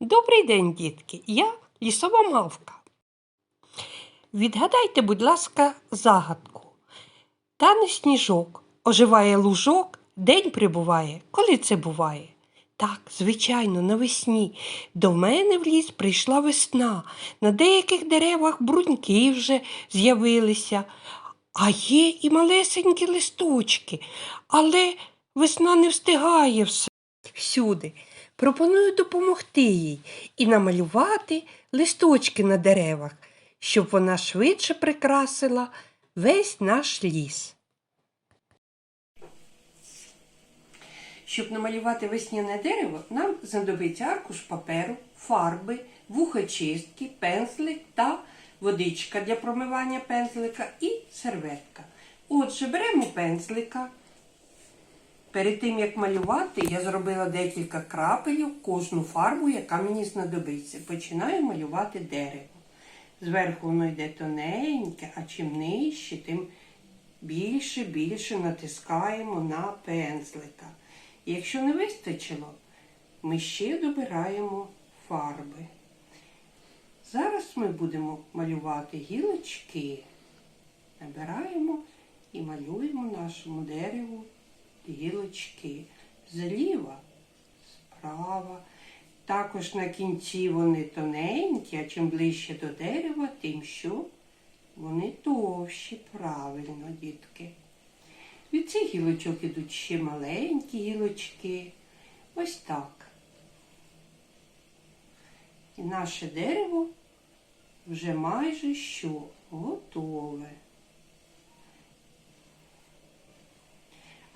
Добрий день, дітки. Я лісова мавка. Відгадайте, будь ласка, загадку. Тане сніжок, оживає лужок, день прибуває. Коли це буває? Так, звичайно, навесні. До мене в ліс прийшла весна. На деяких деревах бруньки вже з'явилися, а є і малесенькі листочки, але весна не встигає всюди. Пропоную допомогти їй і намалювати листочки на деревах, щоб вона швидше прикрасила весь наш ліс. Щоб намалювати весняне дерево, нам знадобиться аркуш паперу, фарби, вухочистки, пензлик та водичка для промивання пензлика і серветка. Отже, беремо пензлика. Перед тим, як малювати, я зробила декілька крапель кожну фарбу, яка мені знадобиться. Починаю малювати дерево. Зверху воно йде тоненьке, а чим нижче, тим більше більше натискаємо на пензлика. Якщо не вистачило, ми ще добираємо фарби. Зараз ми будемо малювати гілочки. Набираємо і малюємо нашому дереву гілочки. Зліва, справа. Також на кінці вони тоненькі, а чим ближче до дерева, тим що вони товщі, правильно, дітки. Від цих гілочок ідуть ще маленькі гілочки. Ось так. І наше дерево вже майже що готове.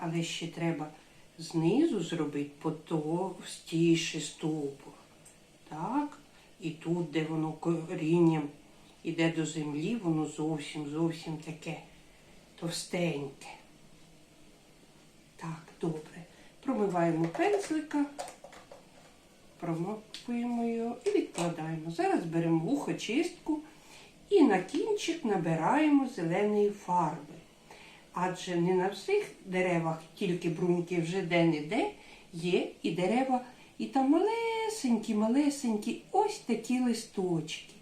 Але ще треба знизу зробити потовстіший стовбур. Так? І тут, де воно корінням іде до землі, воно зовсім зовсім таке товстеньке. Так, добре. Промиваємо пензлика, промокуємо його і відкладаємо. Зараз беремо вухочистку і на кінчик набираємо зеленої фарби. Адже не на всіх деревах тільки бруньки вже де-не-де є і дерева, і там малесенькі, малесенькі ось такі листочки.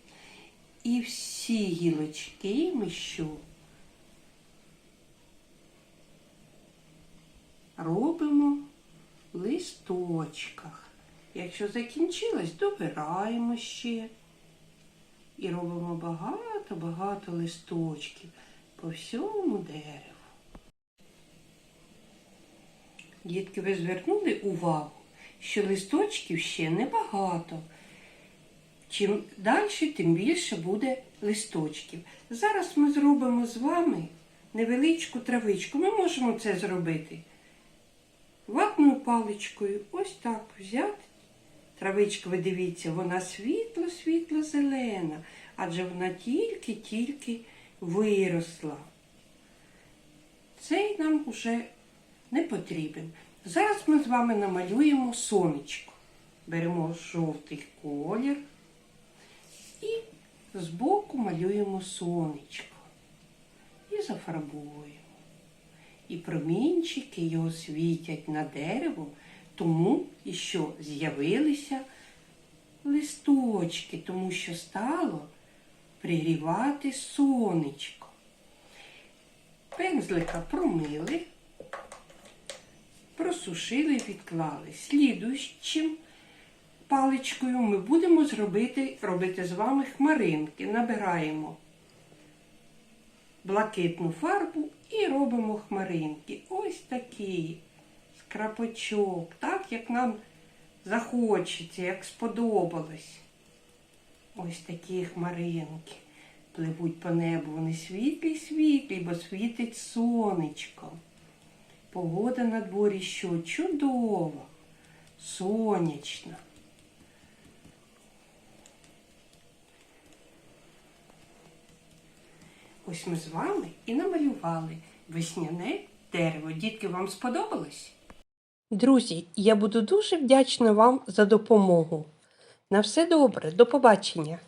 І всі гілочки ми що? Робимо в листочках. Якщо закінчилось, добираємо ще. І робимо багато-багато листочків по всьому дереву. Дітки, ви звернули увагу, що листочків ще небагато. Чим далі, тим більше буде листочків. Зараз ми зробимо з вами невеличку травичку. Ми можемо це зробити ватною паличкою. Ось так взяти. Травичка, ви дивіться, вона світло-світло зелена, адже вона тільки-тільки виросла. Цей нам уже не потрібен. Зараз ми з вами намалюємо сонечко. Беремо жовтий колір і збоку малюємо сонечко. І зафарбуємо. І промінчики його світять на дерево, тому і що з'явилися листочки, тому що стало пригрівати сонечко. Пензлика промили, просушили, відклали. Слідуючим паличкою ми будемо зробити, робити з вами хмаринки. Набираємо блакитну фарбу і робимо хмаринки. Ось такі з крапочок, так як нам захочеться, як сподобалось. Ось такі хмаринки. Пливуть по небу, вони світлі, світлі, бо світить сонечко. Погода на дворі що чудова, сонячна. Ось ми з вами і намалювали весняне дерево. Дітки, вам сподобалось? Друзі, я буду дуже вдячна вам за допомогу. На все добре, до побачення!